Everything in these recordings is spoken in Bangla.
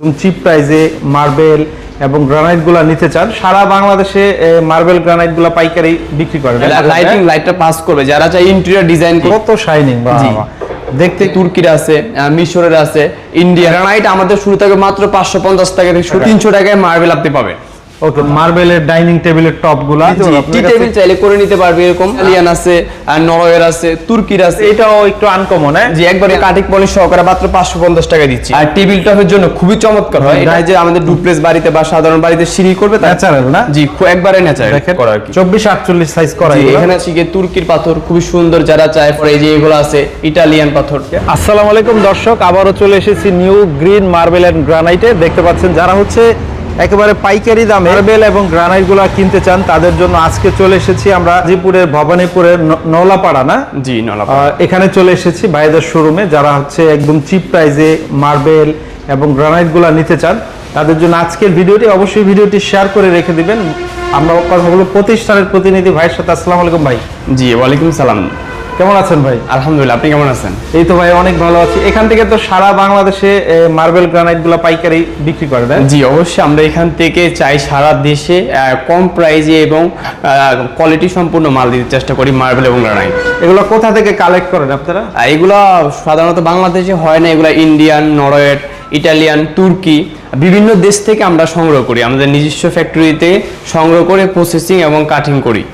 একদম চিপ প্রাইজে মার্বেল এবং গ্রানাইটগুলা নিতে চান সারা বাংলাদেশে মার্বেল গ্রানাইটগুলা পাইকারি বিক্রি করে লাইটিং লাইটটা পাস করবে। যারা চাই ইন্টেরিয়র ডিজাইন কত শাইনিং। দেখতে তুর্কির আছে মিশরের আছে ইন্ডিয়া গ্রানাইট আমাদের শুরু থেকে মাত্র পাঁচশো পঞ্চাশ টাকা থেকে তিনশো টাকায় মার্বেল আপনি পাবেন। ওকে মার্বেলের ডাইনিং টেবিলের টপগুলা টি টেবিল চাইলে করে নিতে পারবে এরকম ইতালিয়ান আছে আর নরওয়ের আছে তুর্কির আছে। এটাও একটু আনকমন হ্যাঁ? যে একবারে কাটিক পলিশ সহকারে মাত্র পাঁচশো পঞ্চাশ টাকা দিচ্ছি। আর টেবিল টপের জন্য খুবই চমৎকার হয়। এটা যে আমাদের ডুপ্লেস বাড়িতে বা সাধারণ বাড়িতে সিঁড়ি করবে ন্যাচারাল না? জি একবারে ন্যাচারাল করা আর কি। চব্বিশ আটচল্লিশ সাইজ করা এখানে আছে তুর্কির পাথর খুবই সুন্দর যারা চায় পরে এই যে এগুলো আছে ইটালিয়ান পাথর। আসসালামু আলাইকুম দর্শক আবারও চলে এসেছি নিউ গ্রিন মার্বেল এন্ড গ্রানাইটে। দেখতে পাচ্ছেন যারা হচ্ছে একেবারে পাইকারি দামে মার্বেল এবং গ্রানাইটগুলা কিনতে চান তাদের জন্য আজকে চলে এসেছি আমরা গাজীপুরের ভবানীপুরের নলাপাড়া না? জি নলাপাড়া। এখানে চলে এসেছি ভাইদের শোরুমে যারা হচ্ছে একদম চিপ প্রাইজে মার্বেল এবং গ্রানাইটগুলা নিতে চান। তাদের জন্য আজকের ভিডিওটি অবশ্যই ভিডিওটি শেয়ার করে রেখে দিবেন। আমরা কথা বলব প্রতিষ্ঠানের প্রতিনিধি ভাইয়ের সাথে। আসসালামু আলাইকুম ভাই। জি ওয়ালাইকুম সালাম। কেমন আছেন ভাই? আলহামদুলিল্লাহ আপনি কেমন আছেন? এই তো ভাই অনেক ভালো আছি। এখান থেকে তো সারা বাংলাদেশে মার্বেল গ্রানাইটগুলা পাইকারি বিক্রি করে দেন জি অবশ্যই। আমরা এখান থেকে চাই সারা দেশে কম প্রাইজে এবং কোয়ালিটি সম্পূর্ণ মাল দিতে চেষ্টা করি মার্বেল এবং গ্রানাইট এগুলো কোথা থেকে কালেক্ট করেন আপনারা? এগুলা সাধারণত বাংলাদেশে হয় না। এগুলা ইন্ডিয়ান নরওয়েট ইটালিয়ান তুর্কি বিভিন্ন দেশ থেকে আমরা সংগ্রহ করি। আমাদের নিজস্ব ফ্যাক্টরিতে সংগ্রহ করে প্রসেসিং এবং কাটিং করি।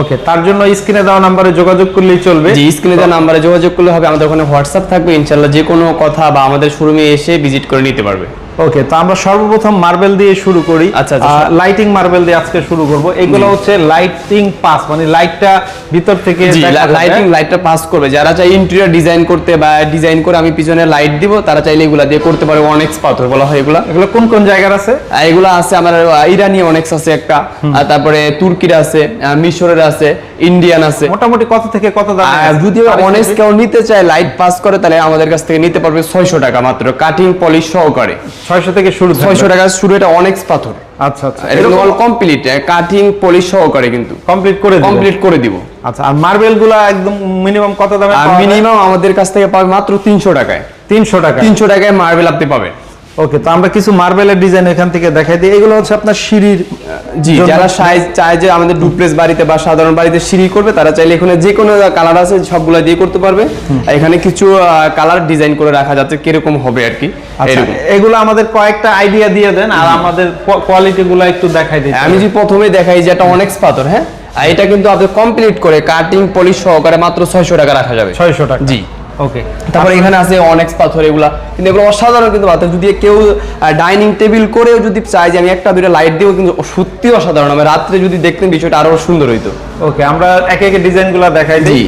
ওকে তার জন্য স্ক্রিনে দেওয়া নাম্বারে যোগাযোগ করলেই চলবে। জি স্ক্রিনে দেওয়া নাম্বারে যোগাযোগ করলে হবে আমাদের ওখানে হোয়াটসঅ্যাপ থাকবে ইনশাআল্লাহ যে কোনো কথা বা আমাদের শোরুমে এসে ভিজিট করে নিতে পারবে। ওকে তো আমরা সর্বপ্রথম মার্বেল দিয়ে শুরু করি। আচ্ছা, আচ্ছা। লাইটিং মার্বেল দিয়ে আজকে শুরু করব। এগুলো হচ্ছে লাইটিং পাস মানে লাইটটা ভিতর থেকে। লাইটিং লাইটটা পাস করবে। যারা চাই ইন্টেরিয়র ডিজাইন করতে বা ডিজাইন করে আমি পিছনে লাইট দিব তারা চাইলে এগুলা দিয়ে করতে পারে অনেক্স পাথর বলা হয় এগুলা। এগুলো কোন কোন জায়গার আছে? এগুলো আছে আমার ইরানি অনেক্স আছে একটা। আর তারপরে তুর্কির আছে মিশরের আছে ইন্ডিয়ান আছে। মোটামুটি কত থেকে কত দাম যদি অনেক্স কেউ নিতে চায় লাইট পাস করে তাহলে আমাদের কাছ থেকে নিতে পারবে ছয়শো টাকা মাত্র। কাটিং পলিশ সহকারে। ছয়শো থেকে শুরু। ছয়শো টাকা শুরু এটা অনেক্স পাথর। আচ্ছা আচ্ছা। এটা অল কমপ্লিট কাটিং পলিশ সহকারে কিন্তু। কমপ্লিট করে। কমপ্লিট করে দিব। আচ্ছা আর মার্বেলগুলা একদম মিনিমাম কত দামে আর মিনিমাম আমাদের কাছ থেকে পাবে মাত্র তিনশো টাকায়। তিনশো টাকা তিনশো টাকায় মার্বেল আপনি পাবেন। ওকে তো আমরা কিছু মার্বেলের ডিজাইন এখান থেকে দেখাই দিই। এগুলো হচ্ছে আপনার সিঁড়ির জি যারা সাইজ চায় যে আমাদের ডুপ্লেস বাড়িতে বা সাধারণ বাড়িতে সিঁড়ি করবে তারা চাইলে এখানে যে কোনো কালার আছে সবগুলো দিয়ে করতে পারবে। আর এখানে কিছু কালার ডিজাইন করে রাখা যাচ্ছে কীরকম হবে আর কি। আচ্ছা এগুলো আমাদের কয়েকটা আইডিয়া দিয়ে দেন আর আমাদের কোয়ালিটি গুলো একটু দেখাই দিই। আমি যদি প্রথমে দেখাই যে এটা অনেক পাথর হ্যাঁ? আর এটা কিন্তু আপনি কমপ্লিট করে কাটিং পলিশ সহকারে মাত্র ছয়শো টাকা রাখা যাবে। ছয়শো টাকা। জি। ওকে তারপরে এখানে আছে অনেক পাথর এগুলা। কিন্তু এগুলো অসাধারণ কিন্তু পাথর। যদি কেউ ডাইনিং টেবিল করেও যদি যে আমি একটা দুটো লাইট কিন্তু সত্যি অসাধারণ। আমি রাত্রে যদি দেখতেন বিষয়টা আরও সুন্দর হইতো। ওকে আমরা একে একে ডিজাইনগুলো দেখাই দিই।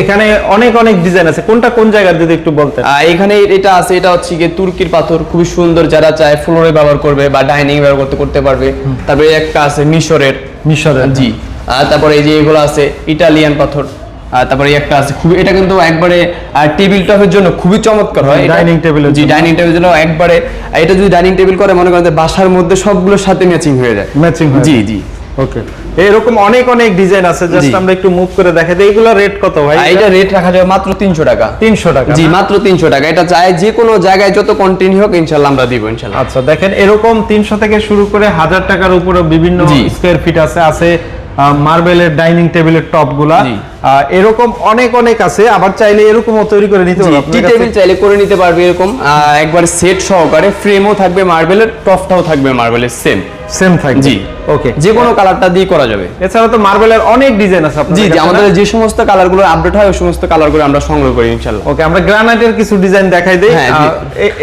এখানে অনেক অনেক ডিজাইন আছে। কোনটা কোন জায়গার যদি একটু বলতেন? এখানে এটা আছে এটা হচ্ছে গিয়ে তুর্কির পাথর। খুবই সুন্দর যারা চায় ফ্লোরে ব্যবহার করবে বা ডাইনিং ব্যবহার করতে করতে পারবে। তারপরে একটা আছে মিশরের। মিশরের। জি। তারপরে এই যে এগুলো আছে ইটালিয়ান পাথর। তারপরে একটা আছে খুবই এটা কিন্তু একবারে টেবিল টপের জন্য খুবই চমৎকার হয়। table এর জি ডাইনিং টেবিলের জন্য একবারে এটা যদি ডাইনিং টেবিল করে মনে করেন যে বাসার মধ্যে সবগুলোর সাথে ম্যাচিং হয়ে যায়। ম্যাচিং জি জি। ওকে এরকম অনেক অনেক ডিজাইন আছে জাস্ট আমরা একটু মুভ করে দেখাই দিই। এগুলো রেট কত ভাই? এটা রেট রাখা যাবে মাত্র তিনশো টাকা। তিনশো টাকা জি মাত্র তিনশো টাকা। এটা চাই যে কোনো জায়গায় যত কন্টিনিউ হোক ইনশাল্লাহ আমরা দিব ইনশাল্লাহ। আচ্ছা দেখেন এরকম তিনশো থেকে শুরু করে হাজার টাকার উপরে বিভিন্ন। স্কোয়ার ফিট আছে আছে মার্বেলের ডাইনিং টেবিলের টপগুলা। এরকম অনেক অনেক আছে আবার চাইলে এরকমও তৈরি করে নিতে পারব টি টেবিল চাইলে করে নিতে পারবে এরকম। একবার সেট সহকারে ফ্রেমও থাকবে মার্বেলের টপটাও থাকবে মার্বেলের সেম সেম থাকবে। জি। ওকে যে কোনো কালারটা দিয়ে করা যাবে। এছাড়া তো মার্বেলের অনেক ডিজাইন আছে আপনাদের জি জি আমাদের যে সমস্ত কালারগুলো আপডেট হয় ওই সমস্ত কালারগুলো আমরা সংগ্রহ করি ইনশাল্লাহ ওকে আমরা গ্রানাইটের কিছু ডিজাইন দেখাই দেই। হ্যাঁ,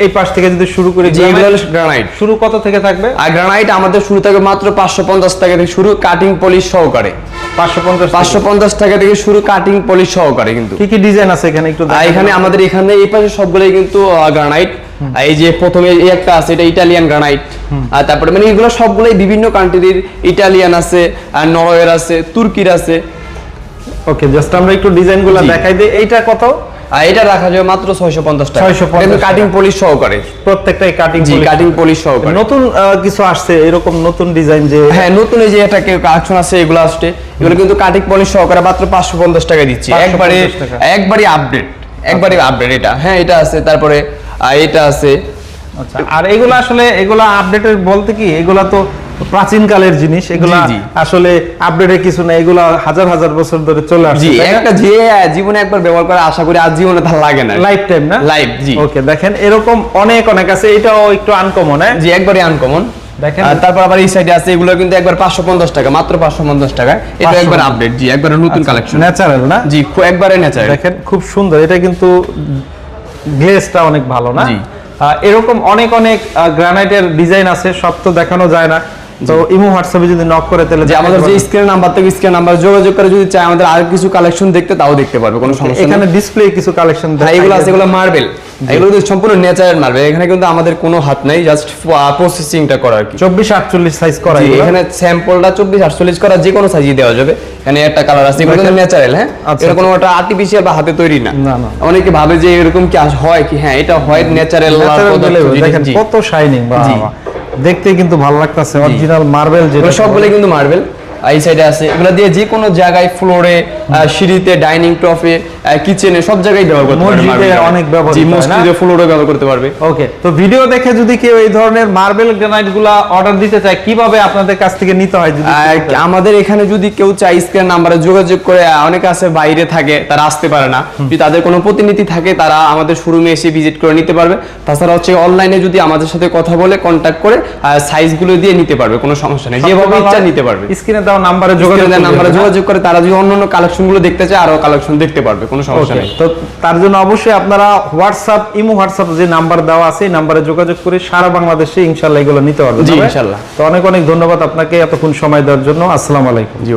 এই পাশ থেকে যদি শুরু করি জি এগুলো গ্রানাইট শুরু কত থেকে থাকবে? আর গ্রানাইট আমাদের শুরু থেকে মাত্র পাঁচশো পঞ্চাশ টাকা থেকে শুরু কাটিং পলিশ সহকারে। পাঁচশো পঞ্চাশ পাঁচশো পঞ্চাশ টাকা থেকে শুরু কাটিং পলিশ সহকারে কিন্তু। কি কি ডিজাইন আছে এখানে একটু এখানে আমাদের এখানে এই পাশে সবগুলোই কিন্তু গ্রানাইট এই যে প্রথমে এই একটা আছে এটা ইটালিয়ান গ্রানাইট আর তারপরে মানে এগুলো সবগুলোই বিভিন্ন কান্ট্রির ইটালিয়ান আছে আর নরওয়ের আছে তুর্কির আছে। ওকে জাস্ট আমরা একটু ডিজাইনগুলো দেখাই দিই এইটা কত? আর এটা রাখা যাবে মাত্র ছয়শো পঞ্চাশ টাকা। 650 কাটিং পলিশ সহকারে। প্রত্যেকটাই কাটিং জি কাটিং পলিশ সহকারে। নতুন কিছু আসছে এরকম নতুন ডিজাইন যে হ্যাঁ নতুন এই যে এটা কালেকশন আছে এগুলো আসছে। এগুলো কিন্তু কাটিং পলিশ সহকারে মাত্র পাঁচশো পঞ্চাশ টাকা দিচ্ছি। একবারে একবারে আপডেট একবারে আপডেট এটা। হ্যাঁ এটা আছে তারপরে এটা আছে। আচ্ছা আর এগুলো আসলে এগুলা আপডেটের বলতে কি এগুলা তো প্রাচীন কালের জিনিস এগুলা। আসলে আপডেটের কিছু না এগুলা হাজার হাজার বছর ধরে চলে আসছে একটা যে জীবনে একবার ব্যবহার করে আশা করি আর জীবনে তার লাগে না। লাইফ টাইম না? লাইফ জি। ওকে দেখেন এরকম অনেক অনেক আছে এটাও একটু আনকমন হ্যাঁ? জি একবারে আনকমন দেখেন। তারপর আবার এই সাইডে আছে এগুলো কিন্তু একবার পাঁচশো পঞ্চাশ টাকা মাত্র পাঁচশো পঞ্চাশ টাকা এটা একবার আপডেট জি একবারে নতুন কালেকশন ন্যাচারাল না? জি একবারে ন্যাচারাল দেখেন খুব সুন্দর এটা কিন্তু গ্লেজটা অনেক ভালো না? জি। এরকম অনেক অনেক গ্রানাইটের ডিজাইন আছে সব তো দেখানো যায় না। তো ইমো হোয়াটসঅ্যাপে যদি নক করে তাহলে যে আমাদের যে স্ক্রিন নাম্বার থেকে স্ক্রিন নাম্বার যোগাযোগ করে যদি চায় আমাদের আর কিছু কালেকশন দেখতে তাও দেখতে পারবে কোনো। সমস্যা এখানে ডিসপ্লে কিছু কালেকশন হ্যাঁ, এগুলো আছে এগুলো মার্বেল এগুলো কিন্তু সম্পূর্ণ ন্যাচারাল মার্বেল এখানে কিন্তু আমাদের কোনো হাত নাই জাস্ট প্রসেসিংটা করা আর কি। চব্বিশ আটচল্লিশ সাইজ করা এখানে স্যাম্পলটা চব্বিশ আটচল্লিশ করা যে কোনো সাইজে দেওয়া যাবে। এখানে একটা কালার আছে এগুলো কিন্তু ন্যাচারাল হ্যাঁ? আচ্ছা, এটা কোনো একটা আর্টিফিশিয়াল বা হাতে তৈরি না। অনেকে ভাবে যে এরকম কি হয় কি? হ্যাঁ এটা হয় ন্যাচারাল দেখেন কত শাইনিং জি। দেখতে কিন্তু ভালো লাগতেছে। অরিজিনাল মার্বেল যেটা সবগুলো কিন্তু মার্বেল এই সাইডে আছে। এগুলো দিয়ে যে কোনো জায়গায় ফ্লোরে সিঁড়িতে ডাইনিং টপে কিচেনে সব জায়গায় ব্যবহার করতে পারবে অনেক ব্যবহৃত জি? মসজিদে ফ্লোরে ব্যবহার করতে পারবে। ওকে তো ভিডিও দেখে যদি কেউ এই ধরনের মার্বেল গ্রানাইটগুলা অর্ডার দিতে চায় কীভাবে আপনাদের কাছ থেকে নিতে হয় যদি আমাদের এখানে যদি কেউ চাই স্ক্রিন নাম্বারে যোগাযোগ করে অনেকে আছে বাইরে থাকে তারা আসতে পারে না। যদি তাদের কোনো প্রতিনিধি থাকে তারা আমাদের শোরুমে এসে ভিজিট করে নিতে পারবে। তাছাড়া হচ্ছে অনলাইনে যদি আমাদের সাথে কথা বলে কন্ট্যাক্ট করে সাইজগুলো দিয়ে নিতে পারবে কোনো সমস্যা নেই। যেভাবে ইচ্ছা নিতে পারবে। স্ক্রিনে দেওয়া নাম্বারে যোগাযোগ নাম্বারে? যোগাযোগ করে তারা যদি অন্য অন্য কালেকশনগুলো দেখতে চায় আরও কালেকশন দেখতে পারবে কোনো সমস্যা নেই তো তার জন্য অবশ্যই আপনারা হোয়াটসঅ্যাপ ইমো হোয়াটসঅ্যাপ যে নাম্বার দেওয়া আছে এই নাম্বারে যোগাযোগ করে সারা বাংলাদেশে ইনশাআল্লাহ এগুলো নিতে পারবে জি, ইনশাআল্লাহ ইনশাল্লাহ। তো অনেক অনেক ধন্যবাদ আপনাকে এতক্ষণ সময় দেওয়ার জন্য আসসালামু আলাইকুম জি